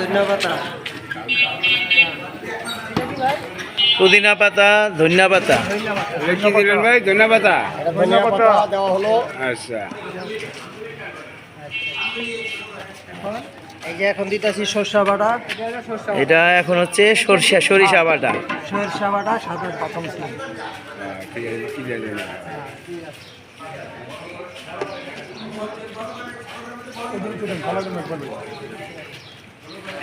ধন্যবাদ। পুদিনা পাতা ধনিয়া পাতা। কি দিলেন ভাই ধন্যবাদ ধন্যবাদ দেওয়া হলো। আচ্ছা। এই যে এখন দিতেছি সরষা বাটা। এটা এখন হচ্ছে সরিষা সরিষা বাটা। সরষা বাটা সাদা প্রথম ছিল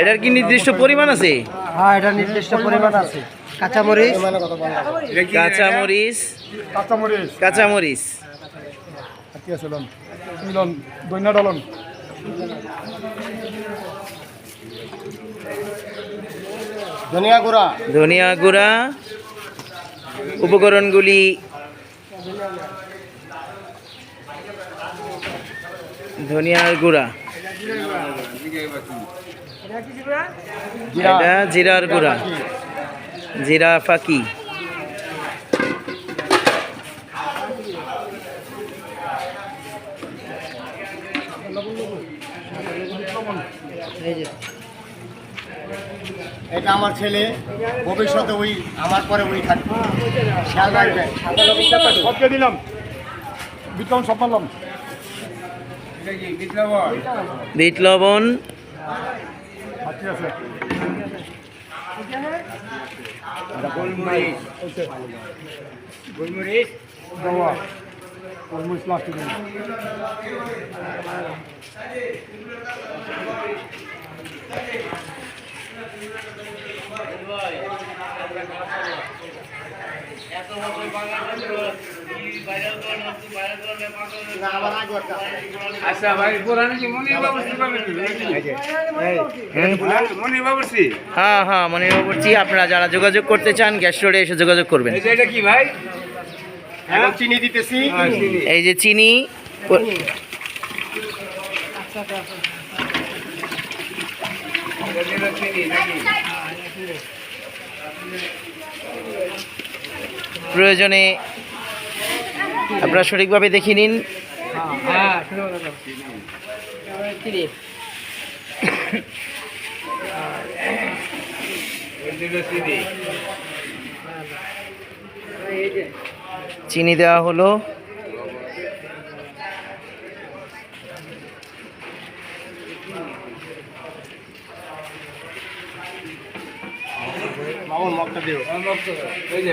এটার কি নির্দিষ্ট পরিমাণ আছে? হ্যাঁ এটা নির্দিষ্ট পরিমাণ আছে। কাঁচামরিচ। এটা কি কাঁচামরিচ? কাঁচামরিচ। কাঁচামরিচ। কি আছে লন। মিলন দৈন্য ডলন। ধনিয়া গুঁড়া। ধনিয়া গুঁড়া। উপকরণগুলি ধনিয়ার গুঁড়া। এটা জিরার গুঁড়া। জিরা ফাঁকি। এটা আমার ছেলে। ভবিষ্যতে ওই আমার পরে ওই থাকবে। খেয়াল রাখবেন। সবকে দিলাম। বিক্রম সব মারলাম এটা বিট লবণ। আছে। গোলমরিচ। গোলমরিচ? দেওয়া কর্মস লাস্ট দিন আচ্ছা ভাই পুরানো কি মনির বাবুর্চি মনির বাবুর্চি? হ্যাঁ হ্যাঁ মনে করছি আপনারা যারা যোগাযোগ করতে চান গ্যাস রোডে এসে যোগাযোগ করবেন। এই যে এটা কি ভাই? এখন চিনি দিতেছি। হ্যাঁ, এই যে চিনি প্রয়োজনে আপনারা সঠিকভাবে দেখে নিন। চিনি দেওয়া হলো। মগটা দিও এই যে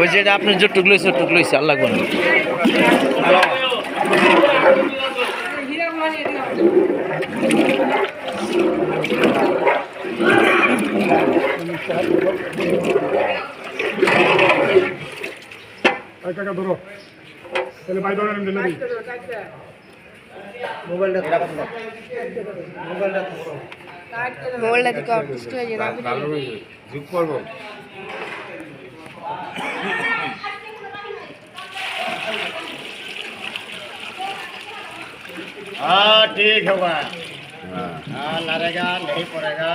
ওই যেটা আপনার যে টুক লইছে টুক লইছে আল্লাহ লাগবে না ভাই কাকা ধরো তাহলে ভাই ধরে নেবেন নাকি মোবাইলটা থাকুন না। মোবাইলটা থাকুন। মোবাইলটা থেকে অফিসটা হয়ে যাবে ভালো যুগ করবো हाँ ठीक होगा हाँ लड़ेगा नहीं पड़ेगा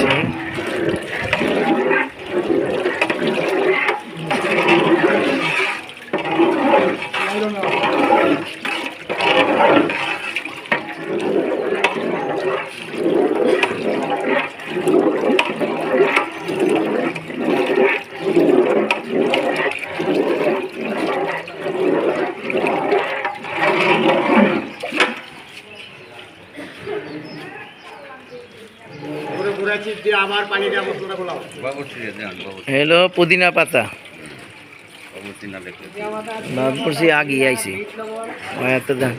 हाँ হলো পুদিনা পাতা। পড়ছি আগে আইছি। একটা দেন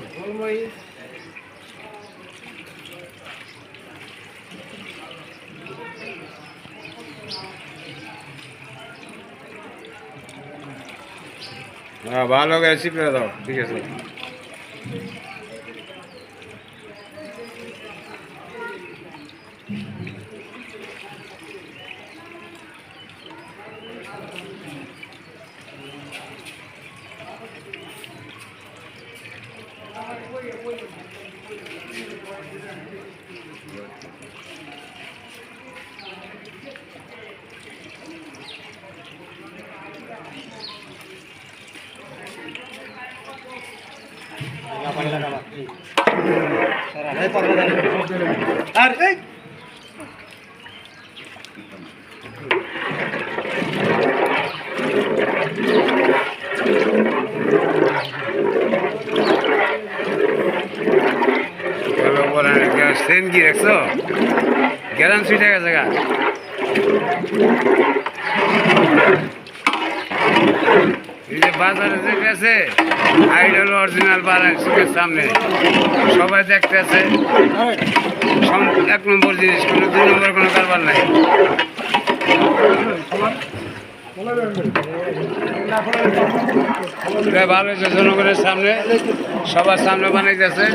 হ্যাঁ ভালো করে চিপড়ে দাও ঠিক আছে। আর এই ভালো বলে সেন কি রাখছো সুইট হয়ে গেছে গা বাজারে যে গেছে আইডল অরিজিনাল বারাণসীর সামনে। সবাই দেখতে আছে এক নম্বর জিনিস কোনো, দুই নম্বর কোনো কারবার নাই। ভালো হয়েছে জনগণের সামনে। সবার সামনে বানাইতেছে।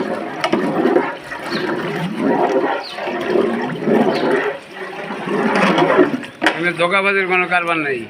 দোকাবাজির কোনো কারবার নেই।